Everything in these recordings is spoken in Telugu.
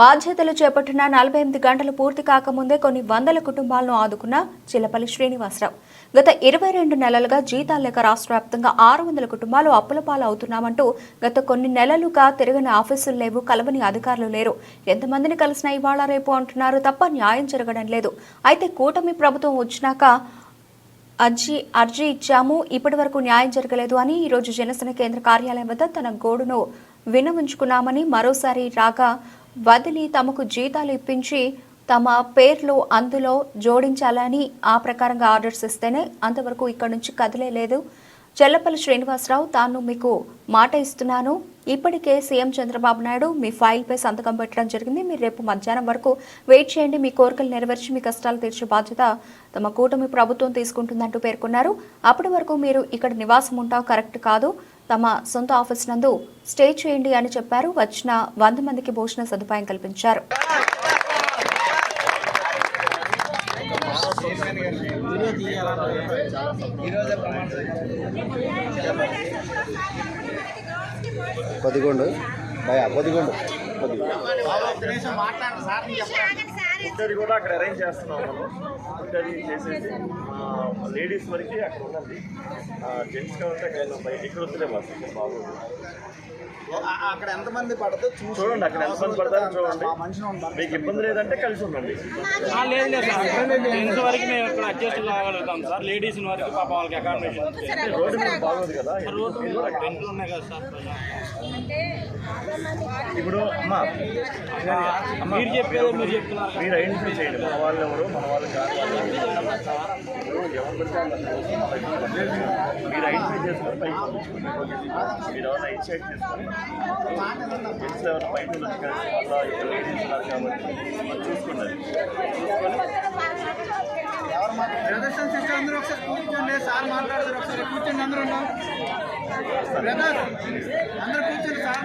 బాధ్యతలు చేపట్టిన నలభై ఎనిమిది గంటలు పూర్తి కాకముందే కొన్ని వందల కుటుంబాలను ఆదుకున్న చిల్లపల్లి శ్రీనివాసరావు. గత ఇరవై రెండు నెలలుగా జీతాలు లేక రాష్ట్ర వ్యాప్తంగా ఆరు వందల కుటుంబాలు అప్పుల పాలవుతున్నామంటూ గత కొన్ని నెలలుగా తిరగని ఆఫీసులు లేవు కలవని అధికారులు లేరు. ఎంతమందిని కలిసినా ఇవాళ రేపు అంటున్నారు తప్ప న్యాయం జరగడం లేదు. అయితే కూటమి ప్రభుత్వం వచ్చినాక అర్జీ అర్జీ ఇచ్చాము ఇప్పటి వరకు న్యాయం జరగలేదు అని ఈరోజు జనసేన కేంద్ర కార్యాలయం వద్ద తన గోడును వినవించుకున్నామని మరోసారి రాగా వదిలి తమకు జీతాలు ఇప్పించి తమ పేర్లు అందులో జోడించాలని ఆ ప్రకారంగా ఆర్డర్స్ ఇస్తేనే అంతవరకు ఇక్కడ నుంచి కదిలే లేదు చెల్లపల్లి శ్రీనివాసరావు తాను మీకు మాట ఇస్తున్నాను. ఇప్పటికే సీఎం చంద్రబాబు నాయుడు మీ ఫైల్పై సంతకం పెట్టడం జరిగింది. మీరు రేపు మధ్యాహ్నం వరకు వెయిట్ చేయండి. మీ కోరికలు నెరవేర్చి మీ కష్టాలు తీర్చే బాధ్యత తమ కూటమి ప్రభుత్వం తీసుకుంటుందంటూ పేర్కొన్నారు. అప్పటి వరకు మీరు ఇక్కడ నివాసం ఉంటావు కరెక్ట్ కాదు. తమ సొంత ఆఫీస్ నందు స్టే చేయండి అని చెప్పారు. వచ్చిన వంద మందికి భోజన సదుపాయం కల్పించారు. పదికొండు. భయ పదికొండు. పది. ఫుడ్ కూడా అక్కడ అరేంజ్ చేస్తున్నాం మనం. ఫుడ్ అది చేసేసి లేడీస్ వరకు అక్కడ ఉన్నది జెంట్స్ కాబట్టి అక్కడ బయట ఇక్కడ వద్దులే బస్ బాబు. అక్కడ ఎంతమంది చూసి చూడండి అక్కడ ఎంతమంది పడతారో చూడండి. మీకు ఇబ్బంది లేదంటే కలిసి ఉండండి. లేదు లేదు సార్. జెంట్స్ వరకు మేము ఇక్కడ అడ్జస్ట్ కాగలుగుతాం సార్. లేడీస్ వరకు పాప వాళ్ళకి అకామిడేషన్ రోడ్డు మీద బాగోదు కదా? రోడ్డు మీద టెంట్లు ఉన్నాయి కదా సార్ ఇప్పుడు అమ్మ. మీరు చెప్పేది మీరు చెప్తున్నారు. ఐడెంటిఫై చేయండి మన వాళ్ళు ఎవరు మన వాళ్ళు కాదు. మీరు ఐడెంటిఫై చేసుకొని పైకి మీరు ఎవరైనా ఇన్షైట్ చేసుకొని జెంట్స్ ఎవరైనా బయట అలా ఇక్కడ లేడీస్ ఉన్నారు కాబట్టి చూసుకోండి ప్రదర్శన సిస్టర్ అందరూ ఒకసారి కూర్చోండి. సార్ మాట్లాడతారు ఒకసారి. కూర్చోండి అందరూ. అందరూ కూర్చోండి. సార్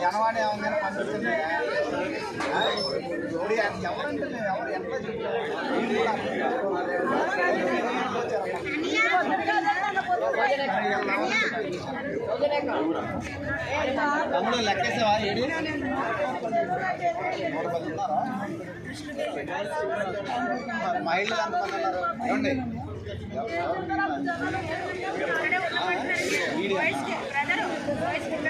జనవాణి ఏమైనా పంపిస్తుంది జోడి ఎవరంటే ఎవరు ఎంత తమ్ముడు లెక్కేసావా ఏడు నూట పది ఉన్నారా మహిళలు ఎంతమంది ఉన్నారు ఏమండి బ్రదరు